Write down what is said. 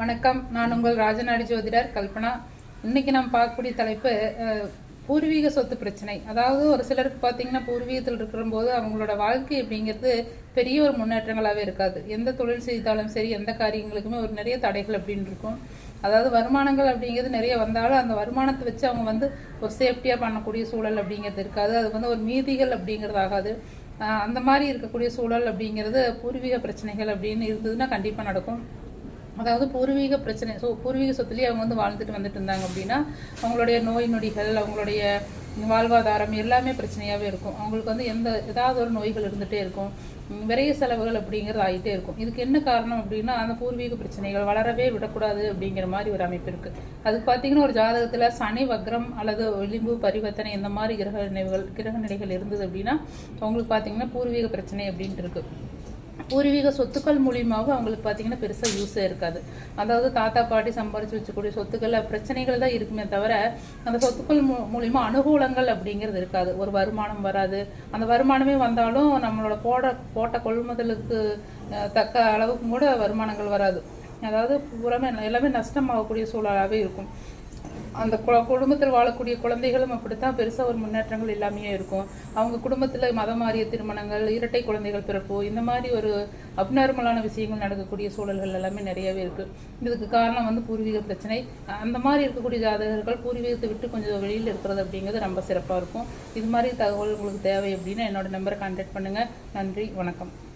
வணக்கம். நான் உங்கள் ராஜநாடி ஜோதிடர் கல்பனா. இன்றைக்கி நாம் பார்க்கக்கூடிய தலைப்பு பூர்வீக சொத்து பிரச்சனை. அதாவது ஒரு சிலருக்கு பார்த்தீங்கன்னா பூர்வீகத்தில் இருக்கிறபோது அவங்களோட வாழ்க்கை அப்படிங்கிறது பெரிய ஒரு முன்னேற்றங்களாகவே இருக்காது. எந்த தொழில் செய்தாலும் சரி எந்த காரியங்களுக்குமே ஒரு நிறைய தடைகள் அப்படின்னு இருக்கும். அதாவது வருமானங்கள் அப்படிங்கிறது நிறைய வந்தாலும் அந்த வருமானத்தை வச்சு அவங்க வந்து ஒரு சேஃப்டியாக பண்ணக்கூடிய சூழல் அப்படிங்கிறது இருக்காது. அது வந்து ஒரு மீதிகள் அப்படிங்கிறது ஆகாது. அந்த மாதிரி இருக்கக்கூடிய சூழல் அப்படிங்கிறது பூர்வீக பிரச்சனைகள் அப்படின்னு இருந்ததுன்னா கண்டிப்பாக நடக்கும். அதாவது பூர்வீக பிரச்சனை. ஸோ பூர்வீக சொத்துலேயே அவங்க வந்து வாழ்ந்துட்டு வந்துட்டு இருந்தாங்க அப்படின்னா அவங்களுடைய நோய் நொடிகள் அவங்களுடைய வாழ்வாதாரம் எல்லாமே பிரச்சனையாகவே இருக்கும். அவங்களுக்கு வந்து எந்த ஏதாவது ஒரு நோய்கள் இருந்துகிட்டே இருக்கும். விரைய செலவுகள் அப்படிங்கிறது ஆகிட்டே இருக்கும். இதுக்கு என்ன காரணம் அப்படின்னா அந்த பூர்வீக பிரச்சனைகள் வளரவே விடக்கூடாது அப்படிங்கிற மாதிரி ஒரு அமைப்பு இருக்குது அதுக்கு பார்த்தீங்கன்னா ஒரு ஜாதகத்தில் சனி வக்ரம் அல்லது விளிம்பு பரிவர்த்தனை இந்த மாதிரி கிரக நினைவுகள் கிரக நிலைகள் இருந்தது அப்படின்னா அவங்களுக்கு பார்த்தீங்கன்னா பூர்வீக பிரச்சனை அப்படின்ட்டு இருக்குது பூர்வீக சொத்துக்கள் மூலியமாகவும் அவங்களுக்கு பார்த்தீங்கன்னா பெருசாக யூஸே இருக்காது. அதாவது தாத்தா பாட்டி சம்பாரித்து வச்சக்கூடிய சொத்துக்கள் பிரச்சனைகள் தான் இருக்குமே தவிர அந்த சொத்துக்கள் மூ மூலிமா அனுகூலங்கள் அப்படிங்கிறது இருக்காது. ஒரு வருமானம் வராது. அந்த வருமானமே வந்தாலும் நம்மளோட போட போட்ட கொள்முதலுக்கு தக்க அளவுக்கும் கூட வருமானங்கள் வராது. அதாவது புறமே எல்லாமே நஷ்டமாகக்கூடிய சூழலாகவே இருக்கும். அந்த கு- குடும்பத்தில் வாழக்கூடிய குழந்தைகளும் அப்படித்தான் பெருசாக ஒரு முன்னேற்றங்கள் எல்லாமே இருக்கும். அவங்க குடும்பத்தில் மதம் மாறிய திருமணங்கள் இரட்டை குழந்தைகள் பிறப்பு இந்த மாதிரி ஒரு அப்நார்மலான விஷயங்கள் நடக்கக்கூடிய சூழல்கள் எல்லாமே நிறையவே இருக்குது இதுக்கு காரணம் வந்து பூர்வீக பிரச்சனை. அந்த மாதிரி இருக்கக்கூடிய ஜாதகர்கள் பூர்வீகத்தை விட்டு கொஞ்சம் வெளியில் இருக்கிறது அப்படிங்கிறது ரொம்ப சிறப்பாக இருக்கும். இது மாதிரி தகவல் உங்களுக்கு தேவை அப்படின்னா என்னோட நம்பரை கான்டாக்ட் பண்ணுங்கள் நன்றி வணக்கம்.